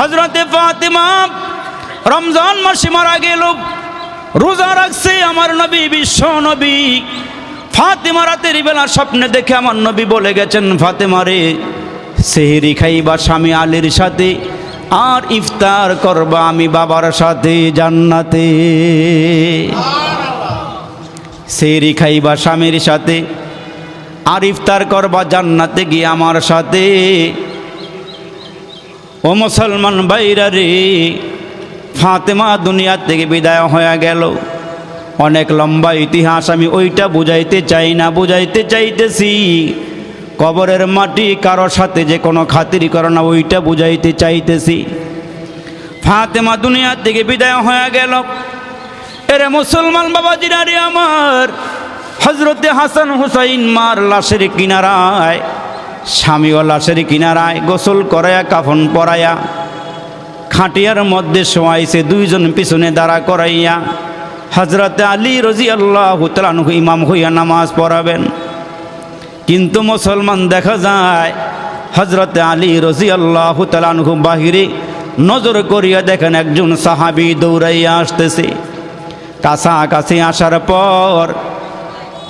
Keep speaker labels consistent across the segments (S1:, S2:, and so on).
S1: হজরতে ফাতেমা রমজান মাসে মারা গেল। রোজা রাখছে আমার নবী, বিশ্ব নবী। ফাতেমা রাতের বেলা স্বপ্নে দেখে আমার নবী বলে গেছেন, ফাতেমা রে, সেহেরি খাইবা স্বামী আলীর সাথে, আর ইফতার করবা আমি বাবার সাথে জান্নাতে। সেহেরি খাইবা স্বামীর সাথে, আর ইফতার করবা জান্নাতে গিয়ে আমার সাথে। ও মুসলমান বাইরা রে, ফাতেমা দুনিয়া থেকে বিদায় হয়ে গেল। অনেক লম্বা ইতিহাস আমি ওইটা বুঝাইতে চাই না, বুঝাইতে চাইতেছি। কবরের মাটি কারও সাথে যে কোনো খাতির করে না, ওইটা বুঝাইতে চাইতেছি। ফাতেমা দুনিয়া থেকে বিদায় হয়ে গেল। এরে মুসলমান বাবাজিরা রে আমার হজরতে হাসান হুসাইন মার লাশের কিনারায় স্বামী ও লাশের কিনারায়, গোসল করায়া, কাফন পরায়া। খাটিয়ার মধ্যে শোয়াইছে দুইজন পিছনে দাঁড়া করাইয়া। হজরতে আলী রজি আল্লাহ ইমাম হইয়া নামাজ পড়াবেন। কিন্তু মুসলমান দেখা যায় হজরতে আলী রজি আল্লাহ তালানহু বাহিরে নজর করিয়া দেখেন একজন সাহাবি দৌড়াইয়া আসতেছে। কাছাকাছি আসার পর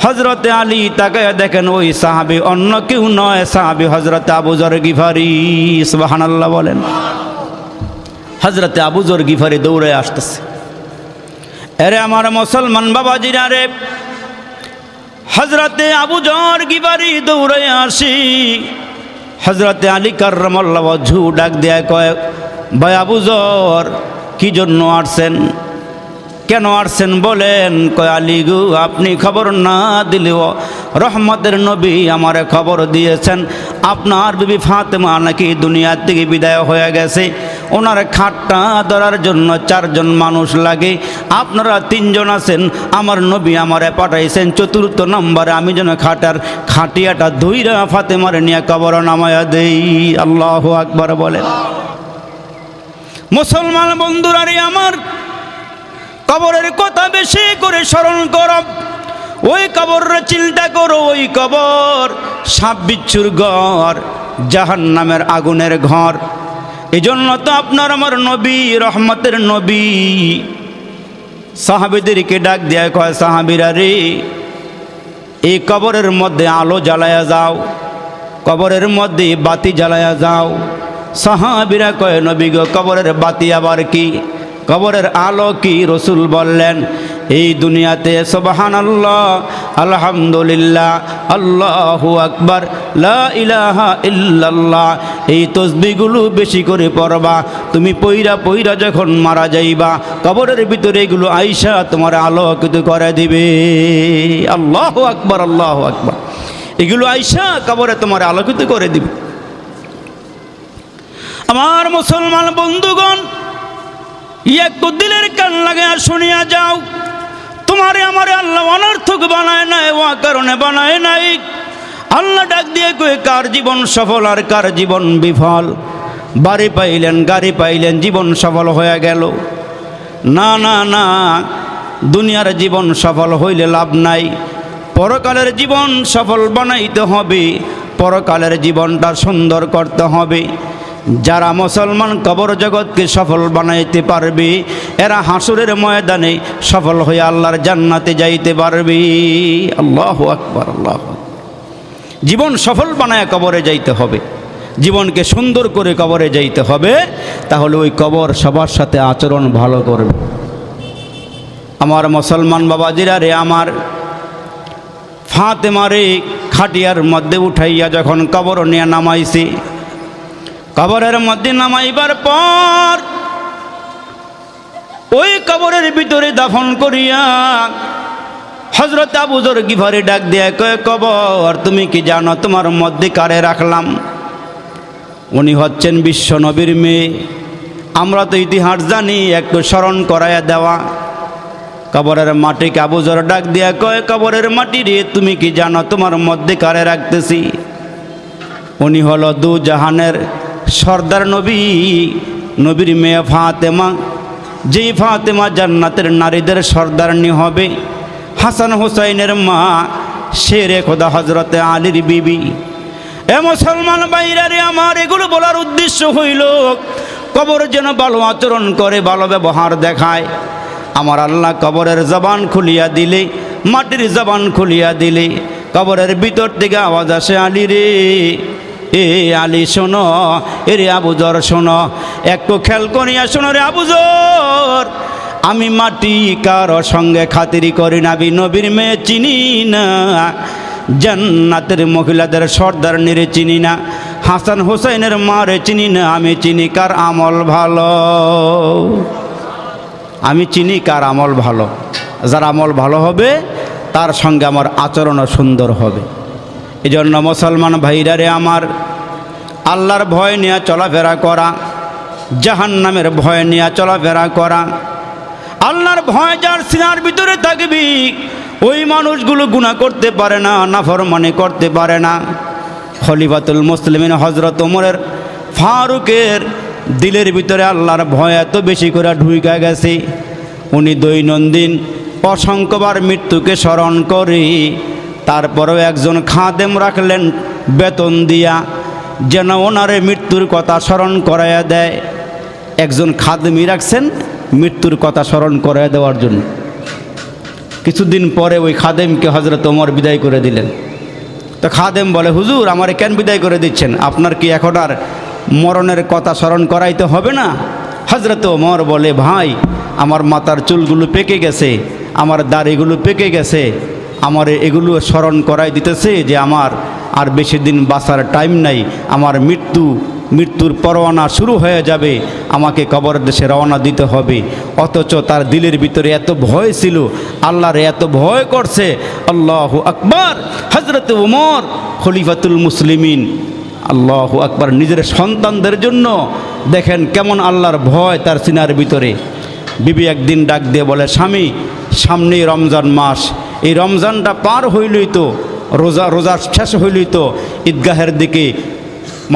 S1: হজরতে আলী তাকে দেখেন, ওই সাহাবি অন্য কেউ নয় সাহাবি হজরতে আবুজর গিফারি। সুবাহানাল্লাহ বলেন। হজরতে আবুজর গিফারি দৌড়ে আসতেছে। এরে আমার মুসলমান বাবাজিরা রে হজরতে আবুজর গিফারি দৌড়ে আসি। হজরতে আলী কার্রমল্লা ঝু ডাক দেয় কয়, ভাই আবুজর কি জন্য আসছেন? কেন আসছেন বলেন? কয়, আলী আপনি খবর না দিলেও রহমতের নবী আমার খবর দিয়েছেন। আপনার বিবি ফাতেমা নাকি দুনিয়ার থেকে বিদায় হয়ে গেছে। ওনার খাটটা ধরার জন্য চারজন মানুষ লাগে। আপনারা তিনজন আছেন, আমার নবী আমারে পাঠাইছেন চতুর্থ নম্বরে। আমি যেন খাটার খাটিয়াটা ধুইরা ফাতেমার নিয়ে কবর নামায়া দেই। আল্লাহ আকবার বলেন। মুসলমান বন্ধুরারে, আমার কবরের কথা বেশি করে স্মরণ কর। ওই কবরের চিন্তা করো, ওই কবর সাপ বিচ্ছুর ঘর জাহান নামের আগুনের ঘর। এই জন্য তো আপনার আমার নবী, রহমতের নবী। সাহাবিদেরকে ডাক দেয় কয়, সাহাবিরা রে, এই কবরের মধ্যে আলো জ্বালায়া যাও, কবরের মধ্যে বাতি জ্বালায়া যাও। সাহাবিরা কয়, নবী গো, কবরের বাতি আবার কি? কবরের আলো কি রসুল বললেন? এই দুনিয়াতে সবহান আল্লাহ আলহামদুলিল্লাহ, আল্লাহু আকবার ইলাহা এই তসবিগুলো বেশি করে পড়বা। তুমি পইরা পইরা যখন মারা যাইবা, কবরের ভিতরে এগুলো আইসা তোমার আলোকিত করে দিবে। আল্লাহ আকবর আল্লাহ আকবর। এগুলো আইসা কবরে তোমার আলোকিত করে দিবে। আমার মুসলমান বন্ধুগণ একটু দিলের কান লাগে আর শুনিয়া যাও। তোমারে আমারে আল্লাহ অনর্থক বানায় নাই, ও কারণে বানায় নাই। আল্লাহ ডাক দিয়ে কয়ে, কার জীবন সফল আর কার জীবন বিফল? বাড়ি পাইলেন, গাড়ি পাইলেন, জীবন সফল হয়ে গেল। না না না, দুনিয়ার জীবন সফল হইলে লাভ নাই। পরকালের জীবন সফল বানাইতে হবে, পরকালের জীবনটা সুন্দর করতে হবে। যারা মুসলমান কবর জগৎকে সফল বানাইতে পারবে, এরা হাসুরের ময়দানে সফল হয়ে আল্লাহর জান্নাতে যাইতে পারবে। আল্লাহ আকবর, আল্লাহ জীবন সফল বানায় কবরে যাইতে হবে। জীবনকে সুন্দর করে কবরে যাইতে হবে। তাহলে ওই কবর সবার সাথে আচরণ ভালো করবে। আমার মুসলমান বাবাজিরা রে, আমার ফাঁতে মারে খাটিয়ার মধ্যে উঠাইয়া যখন কবর নিয়ে নামাইছি কবরের মধ্যে নামাইবার পর, ওই কবরের ভিতরে দাফন করিয়া হজরত আবুজর গিভারে ডাক দেয়া কয়, কবর, তুমি কি জানো তোমার মধ্যে কারে রাখলাম? উনি হচ্ছেন বিশ্ব নবীর মেয়ে। আমরা তো ইতিহাস জানি, একটু স্মরণ করাইয়া দেওয়া। কবরের মাটি আবুজর ডাক দিয়া কয়, কবরের মাটি রে, তুমি কি জানো তোমার মধ্যে কারে রাখতেছি? উনি হলো দু জাহানের সর্দার নবী, নবীর মেয়ে ফাতেমা। যেই ফাতেমা জান্নাতের নারীদের সর্দারনি হবে, হাসান হুসাইনের মা শেরে খোদা হজরতে আলীর বিবি। এ মুসলমান বাইরারে আমার এগুলো বলার উদ্দেশ্য হইল, কবর যেন ভালো আচরণ করে, ভালো ব্যবহার দেখায়। আমার আল্লাহ কবরের জবান খুলিয়া দিলে, মাটির জবান খুলিয়া দিলে, কবরের ভিতর থেকে আওয়াজ আসে, আলী রে এ আলী শোনো এ রে আবুজর শোনো একটু খেল করিয়া শোনো রে আবুজর আমি মাটি কারও সঙ্গে খাতিরি করি না বি নবীর মেয়ে চিনি না। জান্নাতের মহিলাদের সর্দার নিরে চিনি না, হাসান হোসেনের মারে চিনি না, আমি চিনি কার আমল ভালো। আমি চিনি কার আমল ভালো, যার আমল ভালো হবে, তার সঙ্গে আমার আচরণও সুন্দর হবে। এই জন্য মুসলমান ভাইরারে আমার, আল্লাহর ভয় নিয়ে চলাফেরা করা জাহান নামের ভয় নিয়ে চলাফেরা করা, আল্লাহর ভয় যার সিনার ভিতরে থাকবি, ওই মানুষগুলো গুণা করতে পারে না, নাফরমানি করতে পারে না। খলিফাতুল মুসলিমিন হজরত ওমরের ফারুকের দিলের ভিতরে আল্লাহর ভয় এত বেশি করে ঢুইকা গেছে। উনি দৈনন্দিন অসংখ্যবার মৃত্যুকে স্মরণ করে। তারপরেও একজন খাদেম রাখলেন বেতন দিয়া, যেন ওনারে মৃত্যুর কথা স্মরণ করাইয়া দেয়। একজন খাদেমি রাখছেন মৃত্যুর কথা স্মরণ করাইয়া দেওয়ার জন্য। কিছুদিন পরে ওই খাদেমকে হজরত ওমর বিদায় করে দিলেন। তো খাদেম বলে, হুজুর, আমারে কেন বিদায় করে দিচ্ছেন? আপনার কি এখন আর মরণের কথা স্মরণ করাইতে হবে না? হজরত ওমর বলে, ভাই, আমার মাথার চুলগুলো পেকে গেছে, আমার দাড়িগুলো পেকে গেছে আমার এগুলো স্মরণ করাই দিতেছে যে আমার আর বেশি দিন বাঁচার টাইম নাই। আমার মৃত্যু, মৃত্যুর পরোয়ানা শুরু হয়ে যাবে। আমাকে কবর দেশে রওনা দিতে হবে। অথচ তার দিলের ভিতরে এত ভয় ছিল, আল্লাহর এত ভয় করছে। আল্লাহ আকবর হজরত উমর, খলিফাতুল মুসলিমিন। আল্লাহ আকবর, নিজের সন্তানদের জন্য দেখেন কেমন আল্লাহর ভয় তার সিনার ভিতরে। বিবি একদিন ডাক দিয়ে বলে, স্বামী, সামনেই রমজান মাস এই রমজানটা পার হইলই তো, রোজা রোজা শেষ হইলই তো, ঈদগাহের দিকে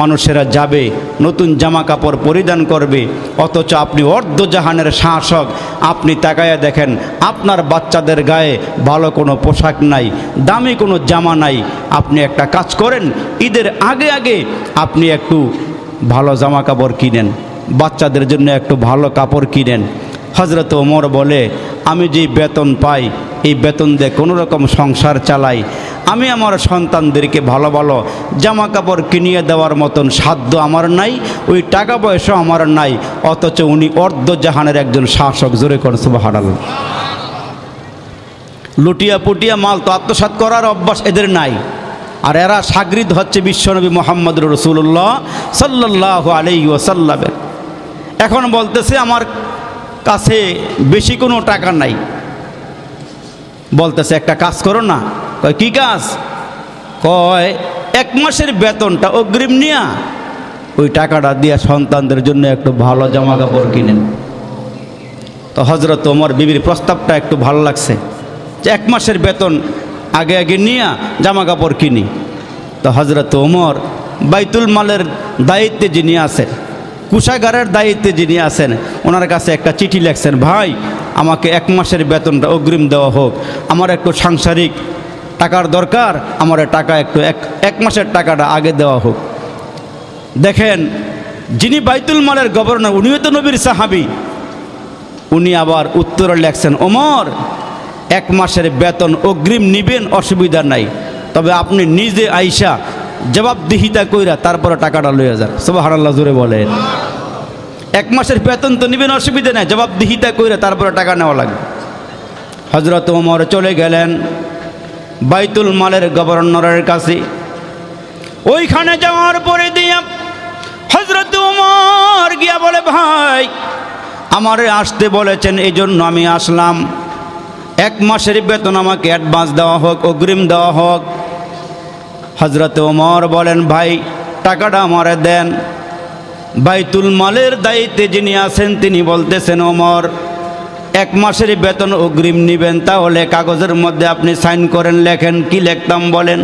S1: মানুষেরা যাবে, নতুন জামা কাপড় পরিধান করবে, অথচ আপনি অর্ধজাহানের শাসক, আপনি তাকায়া দেখেন, আপনার বাচ্চাদের গায়ে ভালো কোনো পোশাক নাই, দামি কোনো জামা নাই, আপনি একটা কাজ করেন, ঈদের আগে আগে আপনি একটু ভালো জামা কাপড় কিনেন, বাচ্চাদের জন্য একটু ভালো কাপড় কিনেন। হজরত ওমর বলে, আমি যেই বেতন পাই এই বেতন দিয়ে কোনো রকম সংসার চালাই। আমি আমার সন্তানদেরকে ভালো ভালো জামা কাপড় কিনিয়ে দেওয়ার মতন সাধ্য আমার নাই, ওই টাকা পয়সা আমার নাই, অথচ উনি অর্ধজাহানের একজন শাসক। জোরে করেন সুবাহারাল লুটিয়া পুটিয়া মাল তো আত্মসাৎ করার অভ্যাস এদের নাই। আর এরা সাগরিদ হচ্ছে বিশ্বনবী মোহাম্মদ রসুল্লাহ সাল্লাহ আলাই ওসাল্লামের এখন বলতেছে, আমার কাছে বেশি কোনো টাকা নাই। বলতেছে, একটা কাজ করো না। কয়, কী কাজ? কয়, এক মাসের বেতনটা অগ্রিম নিয়া। ওই টাকাটা দিয়া সন্তানদের জন্য একটু ভালো জামা কাপড় কিনেন তো হজরত ওমর বিবির প্রস্তাবটা একটু ভালো লাগছে, যে এক মাসের বেতন আগে আগে নিয়া জামা কাপড় কিনি। তো হজরত ওমর বাইতুল মালের দায়িত্বে যিনি আছেন কুষাগারের দায়িত্বে যিনি আছেন, ওনার কাছে একটা চিঠি লেখছেন, ভাই, আমাকে এক মাসের বেতনটা অগ্রিম দেওয়া হোক। আমার একটু সাংসারিক টাকার দরকার, আমার টাকা একটু এক এক মাসের টাকাটা আগে দেওয়া হোক। দেখেন, যিনি বাইতুল মালের গভর্নর, উনিও তো নবীর সাহাবি। উনি আবার উত্তরে লেখছেন, ওমর, এক মাসের বেতন অগ্রিম নিবেন, অসুবিধা নাই। তবে আপনি নিজে আইসা জবাবদিহিতা কইরা তারপরে টাকাটা লইয়া যান। সবাহ আল্লাহ জোরে বলেন। এক মাসের বেতন তো নিবেন, অসুবিধা নেই। জবাবদিহিতা কইরা তারপরে টাকা নেওয়া লাগবে। হজরত ওমর চলে গেলেন বাইতুল মালের গভর্নরের কাছে। ওইখানে যাওয়ার পরে দিয়া হজরত উমর গিয়া বলে, ভাই, আমারে আসতে বলেছেন এই জন্য আমি আসলাম। এক মাসের বেতন আমাকে অ্যাডভান্স দেওয়া হোক, অগ্রিম দেওয়া হোক। হজরত ওমর বলেন, ভাই, টাকাটা আমারে দেন। বাইতুল মালের দায়িত্বে যিনি আছেন, তিনি বলতেছেন, ওমর, এক মাসের বেতন অগ্রিম নেবেন, তাহলে কাগজের মধ্যে আপনি সাইন করেন, লেখেন, কি লিখতাম বলেন?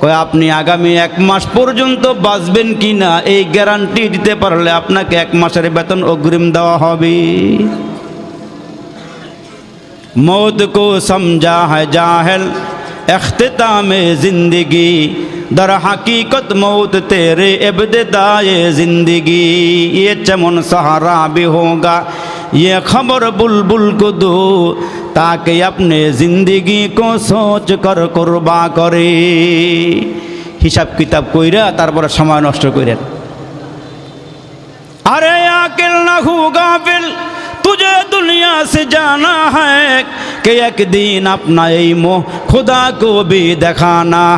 S1: কয়, আপনি আগামী এক মাস পর্যন্ত বাঁচবেন কি না, এই গ্যারান্টি দিতে পারলে আপনাকে এক মাসের বেতন অগ্রিম দেওয়া হবে। মৌত কো সমঝা হ্যাঁ জাহেল اختتام زندگی در حقیقت موت تیرے ابتدائے زندگی یہ چمن سہارا بھی ہوگا یہ خبر بلبل کو دو تاکہ اپنے زندگی کو سوچ کر قربا کرے হিসাব কিতাব কইরা তারপরে সময় নষ্ট কইরেন আরে আকেল না হু গাফিল তুঝে দুনিয়া সে জানা হ্যাঁ কে একদিন دن এই ہی খুদা خدا کو بھی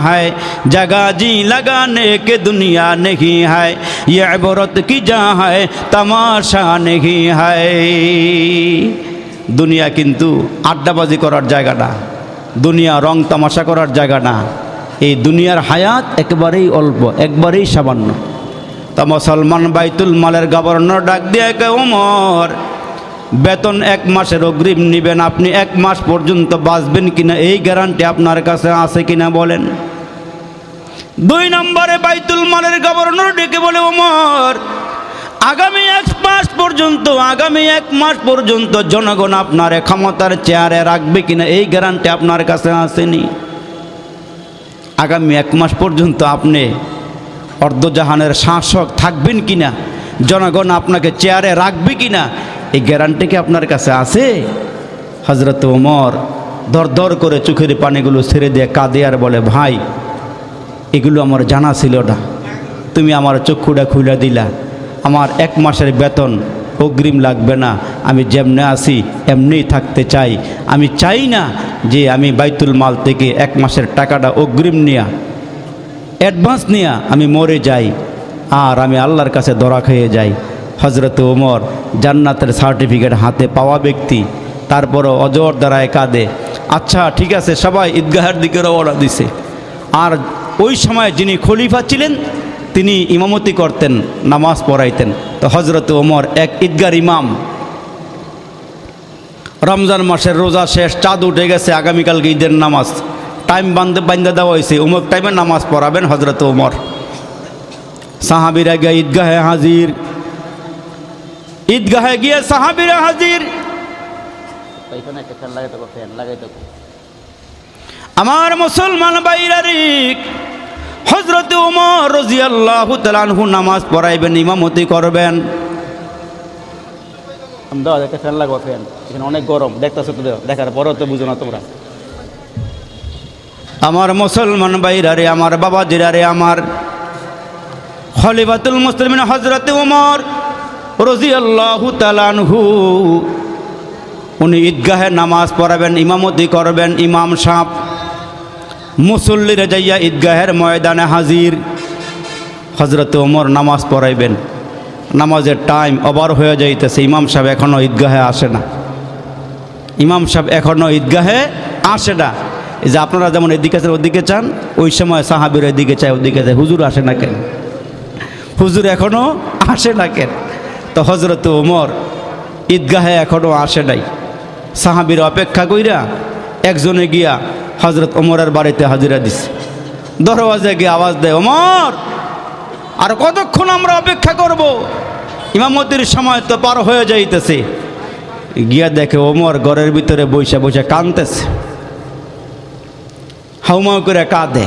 S1: হায়? জগা জি লগানে কে দুনিয়া নেহি হায়? ইবরত কি যা হায় তমাশা নেহি হায়। দুনিয়া কিন্তু আড্ডাবাজি করার জায়গা না। দুনিয়া রং তামাশা করার জায়গা না। এই দুনিয়ার হায়াত একেবারেই অল্প, একবারেই সামান্য। তা মুসলমান বাইতুল মালের গভর্নর ডাক দিয়ে ওমর বেতন এক মাসের অগ্রিম নেবেন। আপনি এক মাস পর্যন্ত বাঁচবেন কিনা এই গ্যারান্টি আপনার কাছে আছে কিনা বলেন। দুই নম্বরে বাইতুল মালের গভর্নর ডেকে বলে, ওমর, আগামী এক মাস পর্যন্ত, আগামী এক মাস পর্যন্ত জনগণ আপনার ক্ষমতার চেয়ারে রাখবে কিনা এই গ্যারান্টি আপনার কাছে আসেনি? আগামী এক মাস পর্যন্ত আপনি অর্ধজাহানের শাসক থাকবেন কিনা? জনগণ আপনাকে চেয়ারে রাখবে কিনা? এই গ্যারান্টি কি আপনার কাছে আছে? হজরত ওমর দর দর করে চোখের পানিগুলো ছেড়ে দিয়ে কাঁদে আর বলে, ভাই, এগুলো আমার জানা ছিল না। তুমি আমার চক্ষুটা খুলে দিলা। আমার এক মাসের বেতন অগ্রিম লাগবে না। আমি যেমনে আসি এমনিই থাকতে চাই। আমি চাই না যে আমি বাইতুল মাল থেকে এক মাসের টাকাটা অগ্রিম নেয়া, অ্যাডভান্স নিয়ে আমি মরে যাই আর আমি আল্লাহর কাছে দরা খেয়ে যাই। হজরত ওমর জান্নাতের সার্টিফিকেট হাতে পাওয়া ব্যক্তি, তারপরও অজর দ্বারায় কাঁদে। আচ্ছা ঠিক আছে, সবাই ঈদগাহের দিকে রওনা দিছে। আর ওই সময় যিনি খলিফা ছিলেন, তিনি ইমামতি করতেন, নামাজ পড়াইতেন। তো হজরত ওমর এক ঈদগার ইমাম। রমজান মাসের রোজা শেষ, চাঁদ উঠে গেছে, আগামীকালকে ঈদের নামাজ। টাইম বান্ধে বান্ধে দেওয়া হয়েছে অমুক টাইমে নামাজ পড়াবেন হজরত ওমর। সাহাবিরা গিয়ে ঈদগাহে হাজির। ঈদগাহে গিয়ে সাহাবিরা হাজির। আমার মুসলমান বাইরারিক হজরত উমর রজিয়াল্লাহ তালানহু নামাজ পড়াইবেন, ইমামতি করবেন।
S2: দাও একটা ফ্যান লাগো ফ্যান এখানে অনেক গরম দেখতেছো তো দেখার পরেও তো বুঝো না তোমরা
S1: আমার মুসলমান বাইরারে আমার বাবা জিরারে আমার খলিফাতুল মুসলিমিন হজরত উমর রজিয়াল্লাহু তালানহু উনি ঈদগাহে নামাজ পড়াবেন, ইমামতি করবেন, ইমাম সাপ মুসল্লিরে যাইয়া ঈদগাহের ময়দানে হাজির। হজরত ওমর নামাজ পড়াইবেন। নামাজের টাইম ওভার হয়ে যাইতেছে, ইমাম সাহেব এখনও ঈদগাহে আসে না। ইমাম সাহেব এখনও ঈদগাহে আসে না। এই যে আপনারা যেমন এদিকে চান ওদিকে চান, ওই সময় সাহাবির এদিকে চায়, ওদিকে চায়। হুজুর আসে না কেন? হুজুর এখনও আসে না কেন? তো হজরত ওমর ঈদগাহে এখনও আসে নাই। সাহাবির অপেক্ষা কইরা একজনে গিয়া হজরত ওমরের বাড়িতে হাজিরা দিছে। দরওয়াজে গিয়ে আওয়াজ দেয়, ওমর, আর কতক্ষণ আমরা অপেক্ষা করব? ইমামতির সময় তো পার হয়ে যাইতেছে। গিয়া দেখে ওমর ঘরের ভিতরে বৈশা বৈশা কানতেছে হাউমাউ করে কাঁদে।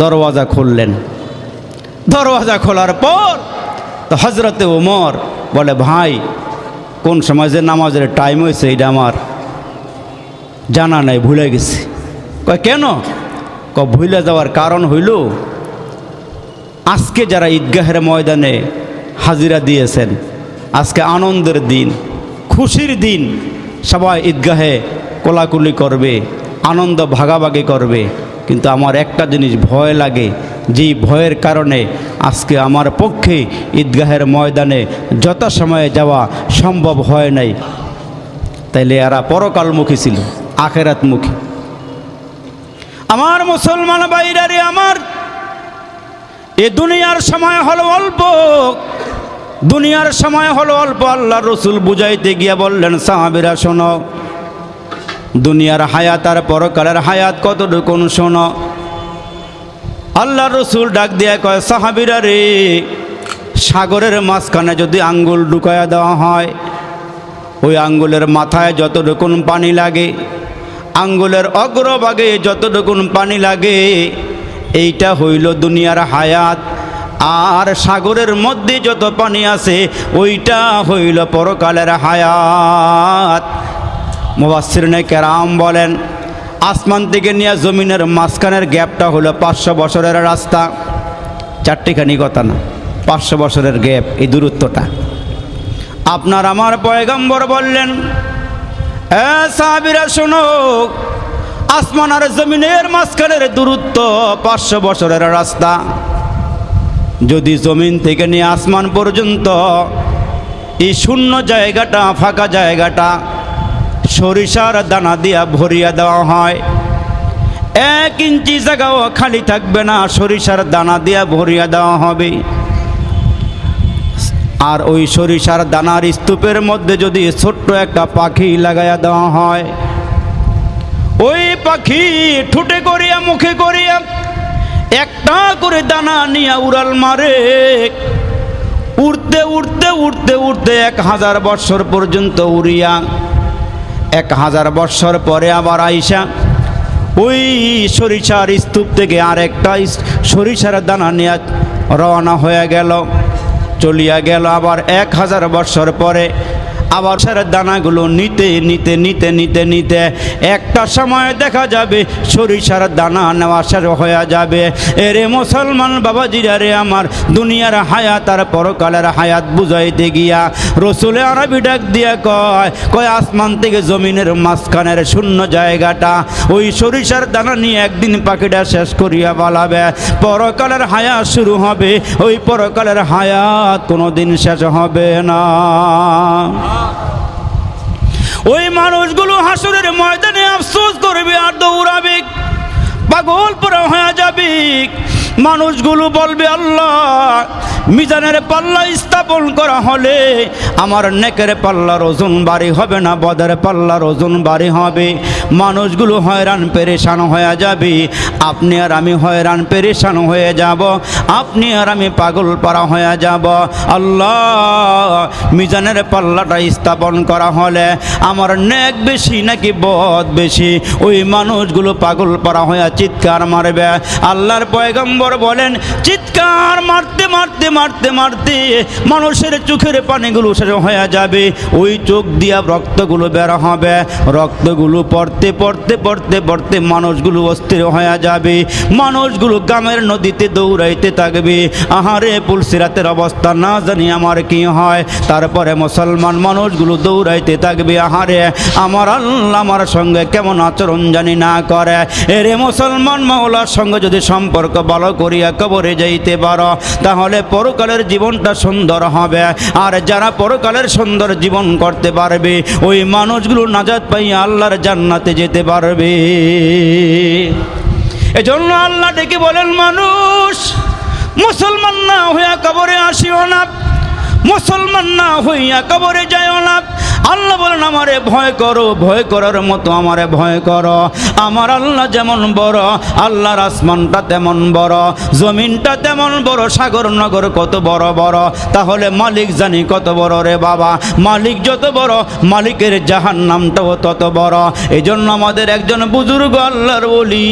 S1: দরওয়াজা খুললেন। দরওয়াজা খোলার পর তো হজরতে ওমর বলে, ভাই, কোন সময় যে নামাজের টাইম হয়েছে, এটা আমার জানা নাই, ভুলে গেছি। কয়, কেন? ক ভুলে যাওয়ার কারণ হইল, আজকে যারা ঈদগাহের ময়দানে হাজিরা দিয়েছেন, আজকে আনন্দের দিন, খুশির দিন, সবাই ঈদগাহে কোলাকুলি করবে, আনন্দ ভাগাভাগি করবে, কিন্তু আমার একটা জিনিস ভয় লাগে যেই ভয়ের কারণে আজকে আমার পক্ষে ঈদগাহের ময়দানে যথাসময়ে যাওয়া সম্ভব হয় নাই। তাইলে এরা পরকালমুখী ছিল, আখেরাতমুখী। আমার মুসলমান বাইরারে আমার, এ দুনিয়ার সময় হলো অল্প, দুনিয়ার সময় হলো অল্প। আল্লাহ রসুল বুঝাইতে গিয়ে বললেন, সাহাবিরা শোনো, দুনিয়ার হায়াত আর পরকালের হায়াত কতটুকুন শোনো। আল্লাহ রসুল ডাক দিয়ে কয়, সাহাবিরা রে, সাগরের মাঝখানে যদি আঙ্গুল ঢুকায়া দেওয়া হয়, ওই আঙ্গুলের মাথায় যতটুকুন পানি লাগে, আঙ্গুলের অগ্রভাগে যতটুকুন পানি লাগে, এইটা হইল দুনিয়ার হায়াত। আর সাগরের মধ্যে যত পানি আছে, ওইটা হইল পরকালের হায়াত। মুবাসিরনে কেরাম বলেন আসমান থেকে নিয়ে জমিনের মাঝখানের গ্যাপটা হলো পাঁচশো বছরের রাস্তা। চারটিখানি কথা না, পাঁচশো বছরের গ্যাপ, এই দূরত্বটা। আপনার আমার পয়গম্বর বললেন সাহাবিরা আসমান আর জমিনের মাঝখানের দূরত্ব পাঁচশো বছরের রাস্তা। যদি জমিন থেকে নিয়ে আসমান পর্যন্ত এই শূন্য জায়গাটা, ফাঁকা জায়গাটা সরিষার দানা দিয়া ভরিয়া দেওয়া হয়। এক ইঞ্চি জায়গাও খালি থাকবে না, সরিষার দানা দিয়া ভরিয়া দেওয়া হবে। আর ওই সরিষার দানার স্তূপের মধ্যে যদি ছোট্ট একটা পাখি লাগাইয়া দেওয়া হয়, ওই পাখি ঠুটে করিয়া, মুখে করিয়া একটা করে দানা নিয়ে উড়াল মারে। উড়তে উড়তে উড়তে উড়তে এক হাজার বৎসর পর্যন্ত উড়িয়া এক হাজার বৎসর পরে আবার আইসা, ওই সরিষার স্তূপ থেকে আর একটা সরিষার দানা নিয়ে রওনা হয়ে গেল, চলিয়া গেল। আবার এক হাজার বৎসর পরে আবার সারের দানাগুলো নিতে নিতে নিতে নিতে নিতে একটা সময় দেখা যাবে সরিষার দানা নেওয়া শেষ হয়ে যাবে। এরে মুসলমান বাবাজিরা রে আমার, দুনিয়ার হায়াত আর পরকালের হায়াত বুঝাইতে গিয়া রসুলে আরবি ডাক দিয়া কয় কয় আসমান থেকে জমিনের মাঝখানের শূন্য জায়গাটা, ওই সরিষার দানা নিয়ে একদিন পাখিটা শেষ করিয়া পালাবে। পরকালের হায়াত শুরু হবে, ওই পরকালের হায়াত কোনোদিন শেষ হবে না। ওই মানুষগুলো হাসুরের ময়দানে আফসোস করবে আর দৌড়াবে, পাগল পরা হয়ে যাবে। মানুষগুলো বলবে, আল্লাহ মিজানের পাল্লা স্থাপন করা হলে আমার নেকের পাল্লার ওজন বাড়ি হবে না, বদের পাল্লার ওজন বাড়ি হবে। মানুষগুলো হয়রান, পেরেশান হয়ে যাবে। আপনি আর আমি হয়রান, পেরেশান হয়ে যাব। আপনি আর আমি পাগল পারা হয়ে যাব। আল্লাহ, মিজানের পাল্লাটা স্থাপন করা হলে আমার নেক বেশি নাকি বদ বেশি? ওই মানুষগুলো পাগল পারা হয়ে চিৎকার মারবে। আল্লাহর পয়গম্বর বলেন, চিৎকার মারতে মারতে মারতে মারতে মানুষের চোখের পানিগুলো শেষ হয়ে যাবে। ওই চোখ দিয়া রক্তগুলো বের হবে। রক্তগুলো পড়তে পড়তে পড়তে পড়তে মানুষগুলো অস্থির হয়ে যাবে। মানুষগুলো গ্রামের নদীতে দৌড়াইতে থাকবে। আহারে পুলসিরাতের অবস্থা না জানি আমার কি হয়। তারপরে মুসলমান মানুষগুলো দৌড়াইতে থাকবে। আহারে আমার আল্লাহ আমার সঙ্গে কেমন আচরণ জানি না করে। এরে মুসলমান মাওলার সঙ্গে যদি সম্পর্ক ভালো করিয়া কবরে যাইতে পারো, তাহলে পরকালের জীবনটা সুন্দর হবে। আর যারা পরকালের সুন্দর জীবন করতে পারবে, ওই মানুষগুলো নাজাদ পাইয়া আল্লাহর জান্নাতে যেতে পারবে। এজন্য আল্লাহ ডেকে বলেন, মানুষ, মুসলমান না হইয়া কবরে আসিও না। মুসলমান না হইয়া কবরে যাইও না। আল্লাহ বলেন, আমারে ভয় করো, ভয় করার মতো আমারে ভয় করো। আমার আল্লাহ যেমন বড়, আল্লাহর আসমানটা তেমন বড়, জমিনটা তেমন বড়, সাগর নগর কত বড় বড়। তাহলে মালিক জানি কত বড় রে বাবা। মালিক যত বড়, মালিকের জাহান নামটাও তত বড়। এই জন্য আমাদের একজন বুজুর্গ আল্লাহর বলি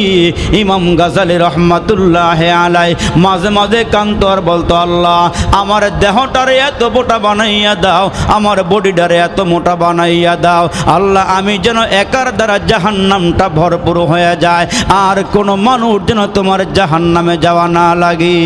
S1: ইমাম গাজালি রহমাতুল্লাহ আলাই মাঝে মাঝে কান্তর বলতো, আল্লাহ, আমার দেহটারে এত মোটা বানাইয়া দাও, আমার বডিটারে এত মোটা বানাইয়া দাও। আল্লাহ, আমি যেন একার দ্বারা জাহান নামটা ভরপুর হয়ে যায়, আর কোনো মানুষ যেন তোমার জাহান নামে যাওয়া না লাগে।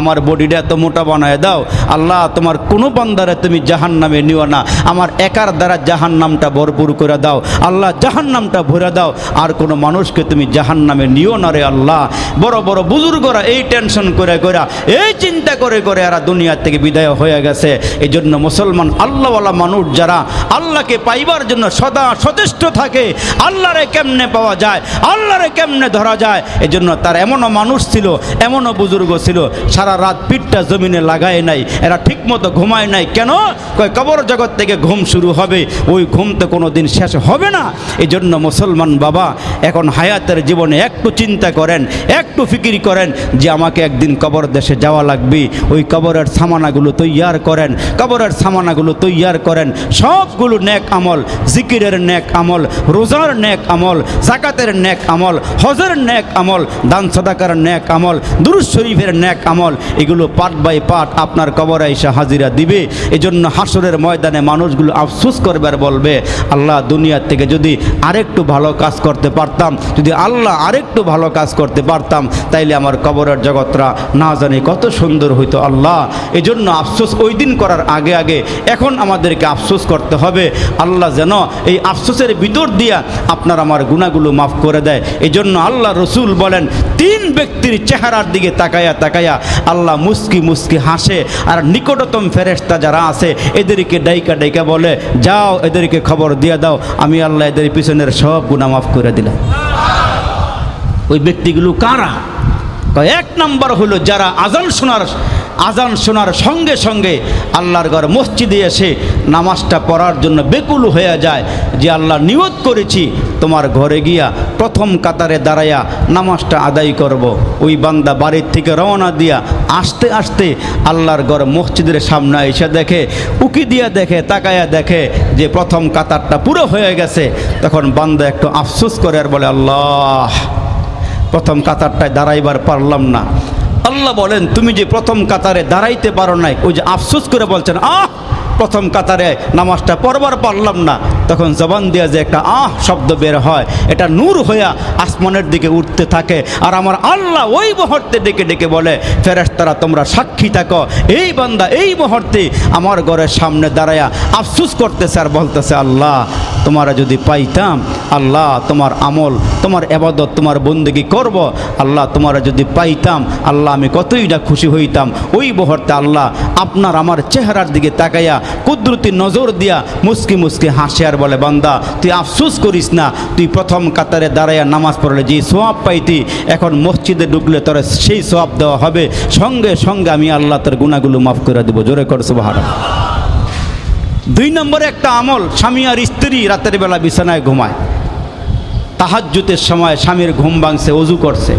S1: আমার বডিটা এত মোটা বানায় দাও। আল্লাহ, তোমার কোনো বান্দারে তুমি জাহান নামে নিও না। আমার একার দ্বারা জাহান নামটা ভরপুর করে দাও। আল্লাহ জাহান নামটা ভরে দাও। আর কোনো মানুষকে তুমি জাহান নামে নিও না রে আল্লাহ। বড় বড় বুজুর্গরা এই টেনশন করে করে, এই চিন্তা করে করে এরা দুনিয়া থেকে বিদায় হয়ে গেছে। এই জন্য মুসলমান আল্লাহওয়ালা মানুষ যারা আল্লাহকে পাইবার জন্য সদা সচেষ্ট থাকে, আল্লাহরে কেমনে পাওয়া যায়, আল্লাহরে কেমনে ধরা যায় এই জন্য তার এমনও মানুষ ছিল, এমনও বুজুর্গ ছিল। সারা সারা রাত পিঠটা জমিনে লাগায় নাই, এরা ঠিক মতো ঘুমায় নাই। কেন? কয়, কবর জগৎ থেকে ঘুম শুরু হবে, ওই ঘুম তো কোনো দিন শেষ হবে না। এই জন্য মুসলমান বাবা, এখন হায়াতের জীবনে একটু চিন্তা করেন, একটু ফিকির করেন যে আমাকে একদিন কবর দেশে যাওয়া লাগবে। ওই কবরের সামানাগুলো তৈয়ার করেন, কবরের সামানাগুলো তৈয়ার করেন। সবগুলো নেক আমল, জিকিরের নেক আমল, রোজার নেক আমল, জাকাতের নেক আমল, হজের নেক আমল, দান সদাকার নেক আমল দুরুজ শরীফের নেক আমল এগুলো পার্ট বাই পার্ট আপনার কবরে এসে হাজিরা দিবে। এই জন্য হাসরের ময়দানে মানুষগুলো আফসোস করবে আর বলবে, আল্লাহ দুনিয়ার থেকে যদি আরেকটু ভালো কাজ করতে পারতাম, যদি আল্লাহ আরেকটু ভালো কাজ করতে পারতাম, তাইলে আমার কবরের জগৎরা না জানি কত সুন্দর হইতো আল্লাহ। এই জন্য আফসোস ওই দিন করার আগে আগে এখন আমাদেরকে আফসোস করতে হবে। আল্লাহ যেন এই আফসোসের ভিতর দিয়া আপনার আমার গুণাগুলো মাফ করে দেয়। এই জন্য আল্লাহ রসুল বলেন, তিন ব্যক্তির চেহারার দিকে তাকায়া তাকায়া আল্লাহ মুস্কি মুস্কি হাসে, আর নিকটতম ফেরেস্তা যারা আছে, এদেরকে ডাইকা ডাইকা বলে, যাও, এদেরকে খবর দিয়ে দাও, আমি আল্লাহ এদের পিছনের সব গুণা মাফ করে দিলাম। ওই ব্যক্তিগুলো কারা? এক নম্বর হলো যারা আজান শোনার আজান শোনার সঙ্গে সঙ্গে আল্লাহর ঘর মসজিদে এসে নামাজটা পড়ার জন্য বেকুল হয়ে যায় যে আল্লাহ নিয়ত করেছি, তোমার ঘরে গিয়া প্রথম কাতারে দাঁড়াইয়া নামাজটা আদায় করব। ওই বান্দা বাড়ির থেকে রওনা দিয়া আসতে আসতে আল্লাহর ঘর মসজিদের সামনে এসে দেখে, উকি দিয়া দেখে, তাকায়া দেখে যে প্রথম কাতারটা পুরো হয়ে গেছে তখন বান্দা একটু আফসোস করে আর বলে, আল্লাহ, প্রথম কাতারটায় দাঁড়াইবার পারলাম না আল্লাহ বলেন, তুমি যে প্রথম কাতারে দাঁড়াইতে পারো নাই, ওই যে আফসোস করে বলছেন, আহ প্রথম কাতারে নামাজটা পড়বার পারলাম না। তখন জবান দিয়া যে একটা আহ শব্দ বের হয়, এটা নূর হইয়া আসমানের দিকে উঠতে থাকে। আর আমার আল্লাহ ওই মুহূর্তে ডেকে ডেকে বলে, ফেরেশতারা, তোমরা সাক্ষী থাকো। এই বান্দা এই মুহূর্তে আমার ঘরের সামনে দাঁড়ায়া আফসুস করতেছে আর বলতেছে, আল্লাহ, তোমারা যদি পাইতাম, আল্লাহ, তোমার আমল, তোমার এবাদত, তোমার বন্দেগি করব। আল্লাহ, তোমারা যদি পাইতাম, আল্লাহ, আমি কতই না খুশি হইতাম। ওই মুহূর্তে আল্লাহ আপনার আমার চেহারার দিকে তাকাইয়া কুদরতি নজর দিয়া মুসকি মুসকি হাসে আর বলে, বান্দা, তুই আফসুস করিস না, তুই প্রথম কাতারে দাঁড়াইয়া নামাজ পড়লে যে সোয়াব পাইতি, এখন মসজিদে ঢুকলে তোর সেই সোয়াব দেওয়া হবে। সঙ্গে সঙ্গে আমি আল্লাহ তোর গুণাগুলো মাফ করে দেবো। জোরে করছ ভাড়া দুই নম্বরে একটা আমল, স্বামী আর স্ত্রী রাতের বেলা বিছানায় ঘুমায়। তাহাজ্জুতের সময় স্বামীর ঘুম ভাঙছে, অজু করছে।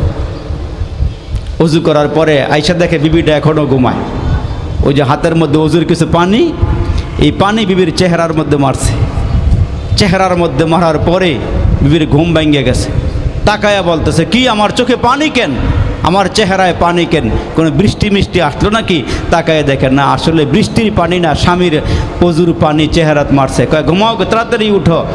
S1: অজু করার পরে আইসা দেখে বিবিটা এখনও ঘুমায়। ওই যে হাতের মধ্যে অজুর কিছু পানি, এই পানি বিবির চেহারার মধ্যে মারছে। চেহারার মধ্যে মারার পরে বিবির ঘুম ভেঙে গেছে। তাকায়া বলতেছে, কি, আমার চোখে পানি কেন? আমার চেহারায় পানি কেন? কোনো বৃষ্টি মিষ্টি আসলো নাকি? তাকায় দেখেন না, আসলে বৃষ্টির পানি না, স্বামীর অজুর পানি চেহারাত মারছে। কয়, ঘুমাও তাড়াতাড়ি উঠো।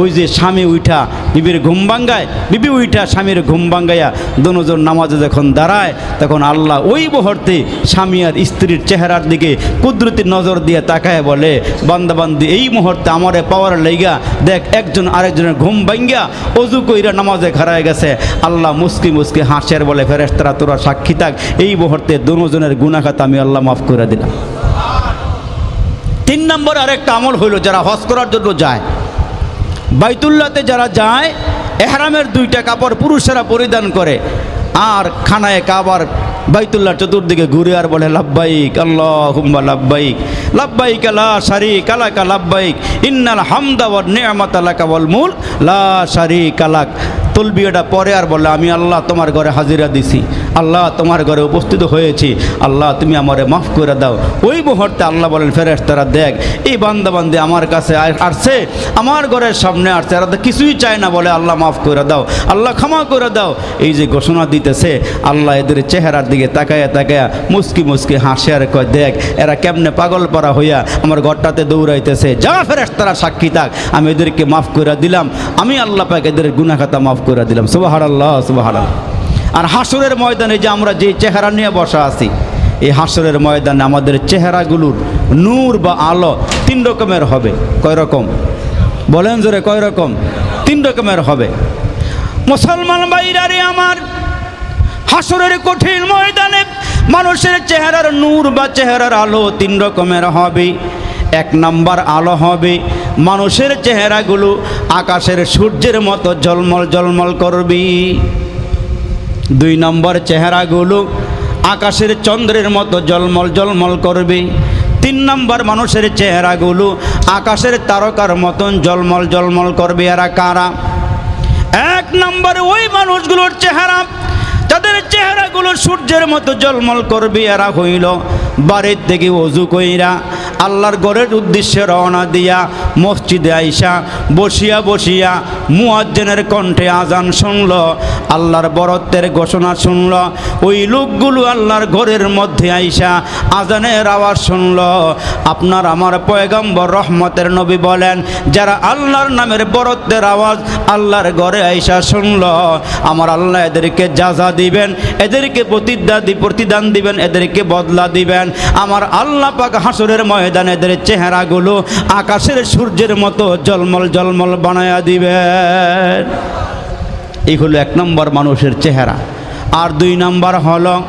S1: ওই যে স্বামী উঠা বিবির ঘুম ভাঙ্গায়, বিবি উঠা স্বামীর ঘুম ভাঙ্গাইয়া দনোজন নামাজে যখন দাঁড়ায়, তখন আল্লাহ ওই মুহূর্তে স্বামী আর স্ত্রীর চেহারার দিকে কুদরতি নজর দিয়ে তাকায় বলে বান্দাবান্দি এই মুহূর্তে আমারে পাওয়ার লেগা দেখ, একজন আরেকজনের ঘুম ভাঙ্গা অজু কইরা নামাজে খাড়ায় গেছে। আল্লাহ মুস্কি মুস্কি হাসের বলে ফেরেস্তারা তোরা সাক্ষী থাক, এই মুহূর্তে দুজনের গুণাখাত আমি আল্লাহ মাফ করে দিলাম। তিন নম্বর আরেকটা আমল হইল, যারা হজ করার জন্য যায়। বাইতুল্লাতে যারা যায়, এহরামের দুইটা কাপড় পুরুষেরা পরিধান করে। আর খানায় কাবার বাইতুল্লাহ চতুর্দিকে ঘুরে আর বলে, লাব্বাইক আল্লাহ হুম্বা লাব্বাইক লাব্বাইক লা সারি কালাকা লাব্বাইক, ইন্নাল হামদাওয়ার ওয়ান নি'মাত আলাকা বল মূল লা সারি আলাক তলবিয়াটা পরে আর বলে, আমি আল্লাহ তোমার ঘরে হাজিরা দিছি। আল্লাহ তোমার ঘরে উপস্থিত হয়েছি। আল্লাহ, তুমি আমারে মাফ করে দাও। ওই মুহূর্তে আল্লাহ বলেন ফেরেস তারা দেখ, এই বান্দা বান্দি আমার কাছে আসছে। আমার ঘরের সামনে আসছে। এরা তো কিছুই চায় না বলে, আল্লাহ মাফ করে দাও। আল্লাহ ক্ষমা করে দাও। এই যে ঘোষণা দিতেছে, আল্লাহ এদের চেহারার দিকে তাকায়া তাকায়া মুস্কি মুস্কি হাসে আর কয়, দেখ, এরা কেমনে পাগল পারা হইয়া আমার ঘরটাতে দৌড়াইতেছে। যা ফেরেস তারা সাক্ষী থাক, আমি এদেরকে মাফ করে দিলাম। আমি আল্লাহ পাক এদের গুনাখাতা মাফ করে দিলাম। সুবাহার আল্লাহ সুবাহার আর হাসরের ময়দানে যে আমরা যে চেহারা নিয়ে বসা আছি, এই হাসরের ময়দানে আমাদের চেহারাগুলোর নূর বা আলো তিন রকমের হবে। কয় রকম? বলেন জোরে, কয় রকম? তিন রকমের হবে। মুসলমান বাইরারে আমার, হাসরের কঠিন ময়দানে মানুষের চেহারার নূর বা চেহারার আলো তিন রকমের হবে। এক নাম্বার আলো হবে মানুষের চেহারাগুলো আকাশের সূর্যের মতো জলমল জলমল করবি। দুই নম্বর চেহারাগুলো আকাশের চন্দ্রের মতো জলমল জলমল করবে। তিন নম্বর মানুষের চেহারাগুলো আকাশের তারকার মতন জলমল জলমল করবে এরা কারা? এক নম্বর ওই মানুষগুলোর চেহারা তাদের চেহারাগুলো সূর্যের মতো জলমল করবে এরা হইল বাড়ির থেকে অজু কইরা। আল্লাহর গড়ের উদ্দেশ্যে রওনা দিয়া মসজিদে আইসা বসিয়া বসিয়া মুয়াজ্জেনের কণ্ঠে আজান শুনল। আল্লাহর বরত্বের ঘোষণা শুনল। ওই লোকগুলো আল্লাহর ঘরের মধ্যে আইসা আজানের আওয়াজ শুনল। আপনার আমার পয়গম্বর রহমতের নবী বলেন, যারা আল্লাহর নামের বরত্বের আওয়াজ আল্লাহর ঘরে আইসা শুনল, আমার আল্লাহ এদেরকে যাজা দিবেন, এদেরকে প্রতিদান দি, প্রতিদান দিবেন, এদেরকে বদলা দিবেন। আমার আল্লাহ পাক হাসরের ময়দান এদের চেহারাগুলো আকাশের সূর্যের মতো জলমল জলমল বানায়া দিবেন। এই হলো এক নম্বর মানুষের চেহারা। আর দুই নম্বর হল,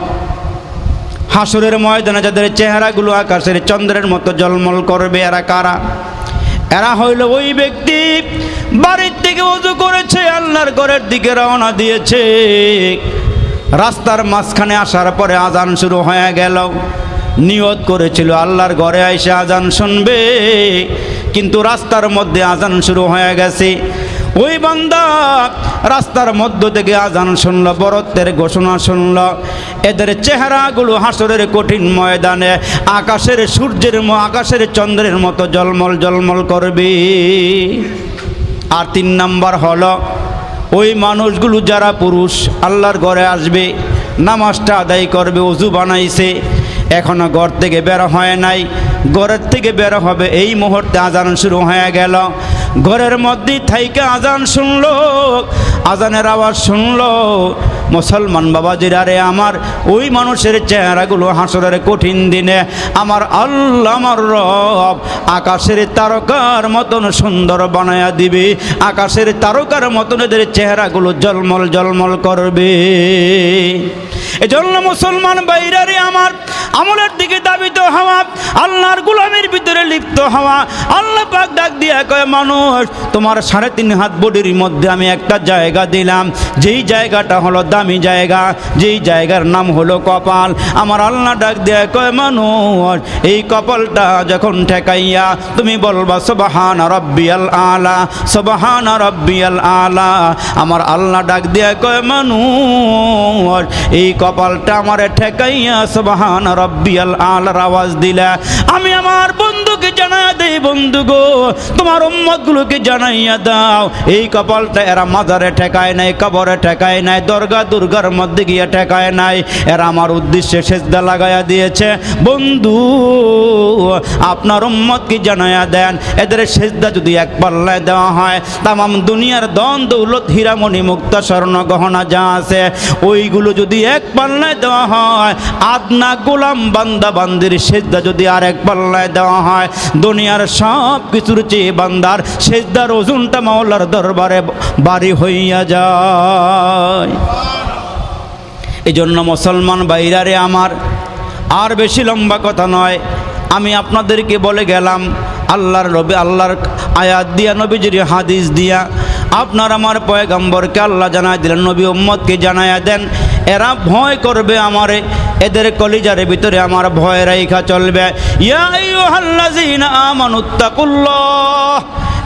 S1: হাসরের ময়দানে যাদের চেহারাগুলো আকাশের চন্দ্রের মতো জলমল করবে এরা কারা? এরা হইল ওই ব্যক্তি বাড়ির থেকে উজু করেছে, আল্লাহর ঘরের দিকে রওনা দিয়েছে। রাস্তার মাঝখানে আসার পরে আজান শুরু হয়ে গেল। নিয়ত করেছিল, আল্লাহর ঘরে এসে আজান শুনবে। কিন্তু রাস্তার মধ্যে আজান শুরু হয়ে গেছে। ওই বান্দা রাস্তার মধ্য থেকে আজান শুনল, বরত্বের ঘোষণা শুনল। এদের চেহারাগুলো হাসরের কঠিন ময়দানে, আকাশের সূর্যের আকাশের চন্দ্রের মতো জলমল জলমল করবে। আর তিন নাম্বার হলো, ওই মানুষগুলো যারা পুরুষ, আল্লাহর ঘরে আসবে, নামাজটা আদায় করবে অজু বানাইছে, এখনও ঘর থেকে বের হয় নাই। ঘরের থেকে বের হবে, এই মুহূর্তে আজান শুরু হয়ে গেল। ঘরের মধ্যে থাইকে আজান শুনলো, আজানের আওয়াজ শুনলো, মুসলমান বাবাজিরা রে আমার, ওই মানুষের চেহারাগুলো হাসরের কঠিন দিনে, আমার আল্লাহ আমার রব, আকাশের তারকার মতন সুন্দর বানায়া দিবে, আকাশের তারকার মতন এদের চেহারাগুলো জলমল জলমল করবে। এই এজন্য মুসলমান বাইরারে আমার আমলের দিকে দাবিত হওয়া, আল্লাহর গুলামের ভিতরে লিপ্ত হওয়া। আল্লাহ পাক ডাক দিয়া কয়, মানুষ, তোমার সাড়ে তিন হাত বডির মধ্যে আমি একটা জায়গা দিলাম। যেই জায়গাটা হলো দামি জায়গা, যেই জায়গার নাম হলো কপাল। আমার আল্লাহ ডাক দিয়া কয়, মানুষ, এই কপালটা যখন ঠেকাইয়া তুমি বলবা, সবাহান রব্বিয়াল আলা, সবাহান রব্বিয়াল আলা। আমার আল্লাহ ডাক দিয়া কয়, মানুষ, এই কপালটা আমারে ঠেকাইয়া, সবাহান রব্বিয়াল আলার আওয়াজ আমি আমার বন্ধুকে দেই, বন্ধু গো, তোমার উম্মতগুলোকে জানাইয়া দাও। এই কপালটা এরা মাজারে ঠেকায় নাই, কবরে ঠেকায় নাই, দুর্গা দুর্গার মধ্যে গিয়ে ঠেকায় নাই। এরা আমার উদ্দেশ্যে সেজদা লাগাইয়া দিয়েছে। বন্ধু, আপনার উম্মতকে জানাইয়া দেন, এদের সেজদা যদি এক পাল্লায় দেওয়া হয়, তামাম দুনিয়ার দন দৌলত হীরামণি মুক্তা স্বর্ণ গহনা যা আছে, ওইগুলো যদি এক পাল্লায় দেওয়া হয়, আদনা গোলাম বান্দা বান্দির সেজদা যদি আর এক পাল্লায় দেওয়া হয়, দুনিয়ার সব কিছুর চেয়ে বান্দার সেজদার ওজনটা মাওলার দরবারে বাড়ি হইয়া যায়। এই জন্য মুসলমান বাইরারে আমার, আর বেশি লম্বা কথা নয়, আমি আপনাদেরকে বলে গেলাম, আল্লাহর রবি আল্লাহর আয়াত দিয়া, নবীজির হাদিস দিয়া, আপনার আমার পয়গম্বরকে আল্লাহ জানাই দিলেন, নবী উম্মতকে জানাইয়া দেন এরা ভয় করবে আমারে। এদের কলিজার ভিতরে আমার ভয় রেখা চলবে।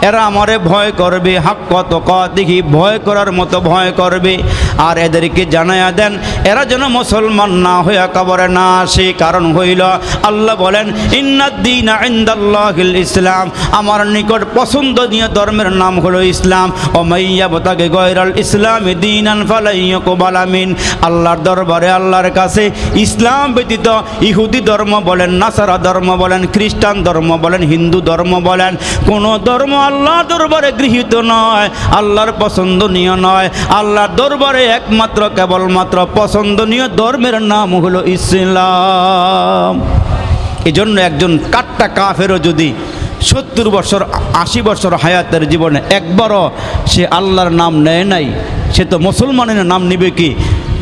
S1: এরা আমারে ভয় করবে হাক কত দেখি ভয় করার মতো ভয় করবে। আর এদেরকে জানাইয়া দেন, এরা যেন মুসলমান না হইয়া কবরে না আসে। কারণ হইল, আল্লাহ বলেন ইন্নাদ্দিন ইন্দাল্লাহিল ইসলাম। আমার নিকট পছন্দনীয় ধর্মের নাম হলো ইসলাম। ও মাইয়া বতাকে গয়রাল ইসলাম দিনান ফালাইয়াকুবালামিন আল্লাহর দরবারে, আল্লাহর কাছে ইসলাম ব্যতীত ইহুদি ধর্ম বলেন, নাসারা ধর্ম বলেন, খ্রিস্টান ধর্ম বলেন, হিন্দু ধর্ম বলেন, কোনো ধর্ম আল্লাহ দরবারে গৃহীত নয়। আল্লাহর পছন্দনীয় নয়। আল্লাহর দরবারে একমাত্র, কেবলমাত্র পছন্দনীয় ধর্মের নাম হলো ইসলাম। এই জন্য একজন কাট্টা কাফেরও যদি সত্তর বছর, আশি বছর হায়াতের জীবনে একবারও সে আল্লাহর নাম নেয় নাই, সে তো মুসলমানের নাম নিবে কি?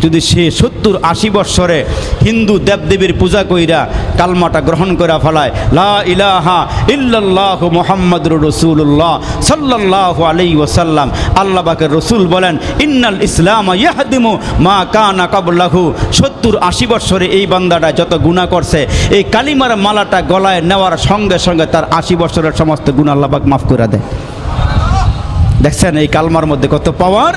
S1: যদি সে সত্তর, আশি বৎসরে হিন্দু দেবদেবীর পূজা কইরা কালমাটা গ্রহণ করে ফেলায়, লা ইলাহা ইল্লাল্লাহ রসুল্লাহ সাল্লাল্লাহু আলাই ওসাল্লাম আল্লাহ বাকের রসুল বলেন, ইন্নাল ইসলাম ইয়াহদিমু মা কানা কাবলাহু। সত্তর আশি বৎসরে এই বান্দাটা যত গুণা করছে, এই কালিমার মালাটা গলায় নেওয়ার সঙ্গে সঙ্গে তার আশি বছরের সমস্ত গুণ আল্লাহবাক মাফ করে দেয়। দেখছেন এই কালমার মধ্যে কত পাওয়ার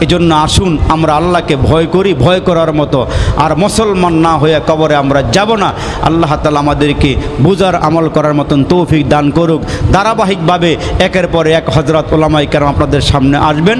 S1: এই জন্য আসুন, আমরা আল্লাহকে ভয় করি, ভয় করার মতো। আর মুসলমান না হয়ে কবরে আমরা যাব না। আল্লাহ তালা আমাদেরকে বুজার আমল করার মতন তৌফিক দান করুক। ধারাবাহিকভাবে একের পর এক হজরত ওলামাই কেন আপনাদের সামনে আসবেন।